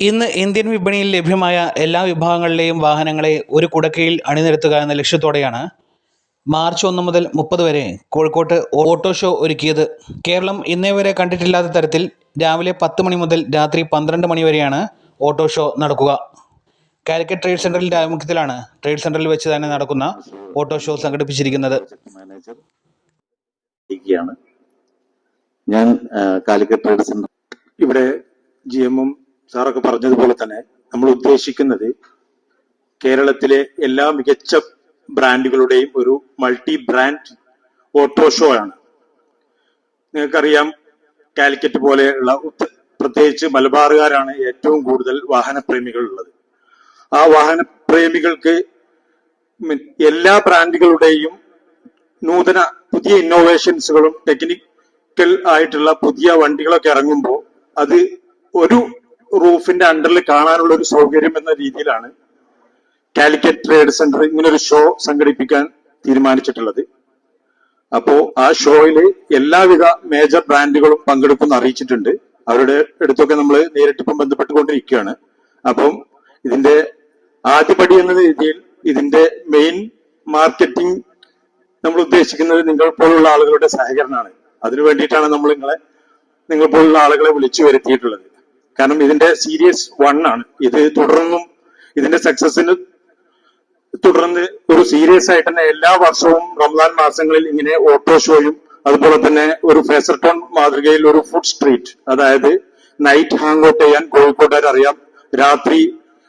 ഇന്ന് ഇന്ത്യൻ വിപണിയിൽ ലഭ്യമായ എല്ലാ വിഭാഗങ്ങളിലെയും വാഹനങ്ങളെ ഒരു കുടക്കീഴിൽ അണിനിരത്തുക എന്ന ലക്ഷ്യത്തോടെയാണ് മാർച്ച് ഒന്ന് മുതൽ മുപ്പത് വരെ കോഴിക്കോട്ട് ഓട്ടോ ഷോ ഒരുക്കിയത്. കേരളം ഇന്നേ വരെ കണ്ടിട്ടില്ലാത്ത തരത്തിൽ രാവിലെ പത്ത് മണി മുതൽ രാത്രി പന്ത്രണ്ട് മണി വരെയാണ് ഓട്ടോ ഷോ നടക്കുക. കാലിക്കറ്റ് ട്രേഡ് സെന്ററിന്റെ ആഭിമുഖ്യത്തിലാണ് ട്രേഡ് സെന്ററിൽ വെച്ച് തന്നെ നടക്കുന്ന ഓട്ടോ ഷോ സംഘടിപ്പിച്ചിരിക്കുന്നത്. ഞാൻ കാലിക്കറ്റ് ട്രേഡ് സെന്റർ ഇവിടെ ജി എമ്മും സാറൊക്കെ പറഞ്ഞതുപോലെ തന്നെ നമ്മൾ ഉദ്ദേശിക്കുന്നത് കേരളത്തിലെ എല്ലാ മികച്ച ബ്രാൻഡുകളുടെയും ഒരു മൾട്ടി ബ്രാൻഡ് ഓട്ടോ ഷോ ആണ്. നിങ്ങൾക്കറിയാം കാലിക്കറ്റ് പോലെയുള്ള പ്രത്യേകിച്ച് മലബാറുകാരാണ് ഏറ്റവും കൂടുതൽ വാഹനപ്രേമികൾ ഉള്ളത്. ആ വാഹനപ്രേമികൾക്ക് പ്രേമികൾക്ക് എല്ലാ ബ്രാൻഡുകളുടെയും നൂതന പുതിയ ഇന്നോവേഷൻസുകളും ടെക്നിക്കൽ ആയിട്ടുള്ള പുതിയ വണ്ടികളൊക്കെ ഇറങ്ങുമ്പോൾ അത് ഒരു റൂഫിന്റെ അണ്ടറിൽ കാണാനുള്ള ഒരു സൗകര്യം എന്ന രീതിയിലാണ് കാലിക്കറ്റ് ട്രേഡ് സെന്റർ ഇങ്ങനെ ഒരു ഷോ സംഘടിപ്പിക്കാൻ തീരുമാനിച്ചിട്ടുള്ളത്. അപ്പോ ആ ഷോയിൽ എല്ലാവിധ മേജർ ബ്രാൻഡുകളും പങ്കെടുക്കുന്ന അറിയിച്ചിട്ടുണ്ട്. അവരുടെ അടുത്തൊക്കെ നമ്മൾ നേരിട്ടിപ്പം ബന്ധപ്പെട്ടുകൊണ്ടിരിക്കുകയാണ്. അപ്പം ഇതിന്റെ ആദ്യപടി എന്ന രീതിയിൽ ഇതിന്റെ മെയിൻ മാർക്കറ്റിംഗ് നമ്മൾ ഉദ്ദേശിക്കുന്നത് നിങ്ങൾ പോലുള്ള ആളുകളുടെ സഹകരണമാണ്. അതിനു വേണ്ടിയിട്ടാണ് നമ്മൾ നിങ്ങളെ നിങ്ങൾ പോലുള്ള ആളുകളെ വിളിച്ചു വരുത്തിയിട്ടുള്ളത്. കാരണം ഇതിന്റെ സീരീസ് വൺ ആണ്. ഇത് തുടർന്നും ഇതിന്റെ സക്സസിന് തുടർന്ന് ഒരു സീരിയസ് ആയിട്ട് തന്നെ എല്ലാ വർഷവും റംസാൻ മാസങ്ങളിൽ ഇങ്ങനെ ഓട്ടോ ഷോയും അതുപോലെ തന്നെ ഒരു ഫേസർ ടോൺ മാതൃകയിൽ ഒരു ഫുഡ് സ്ട്രീറ്റ് അതായത് നൈറ്റ് ഹാങ് ഔട്ട് ചെയ്യാൻ കോഴിക്കോട്ടുകാർ അറിയാം. രാത്രി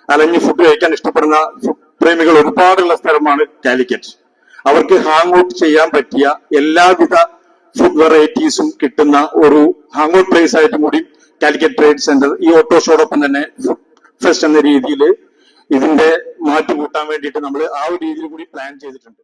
അലഞ്ഞ് ഫുഡ് കഴിക്കാൻ ഇഷ്ടപ്പെടുന്ന ഫുഡ് പ്രേമികൾ ഒരുപാടുള്ള സ്ഥലമാണ് കാലിക്കറ്റ് അവർക്ക് ഹാങ് ഔട്ട് ചെയ്യാൻ പറ്റിയ എല്ലാവിധ ഫുഡ് വെറൈറ്റീസും കിട്ടുന്ന ഒരു ഹാങ് ഔട്ട് പ്ലേസ് ആയിട്ടും കൂടി കാലിക്കറ്റ് ട്രേഡ് സെന്റർ ഈ ഓട്ടോ ഷോടൊപ്പം തന്നെ ഫെസ്റ്റ് എന്ന രീതിയിൽ ഇതിന്റെ മാറ്റി കൂട്ടാൻ വേണ്ടിയിട്ട് നമ്മൾ ആ ഒരു രീതിയിൽ കൂടി പ്ലാൻ ചെയ്തിട്ടുണ്ട്.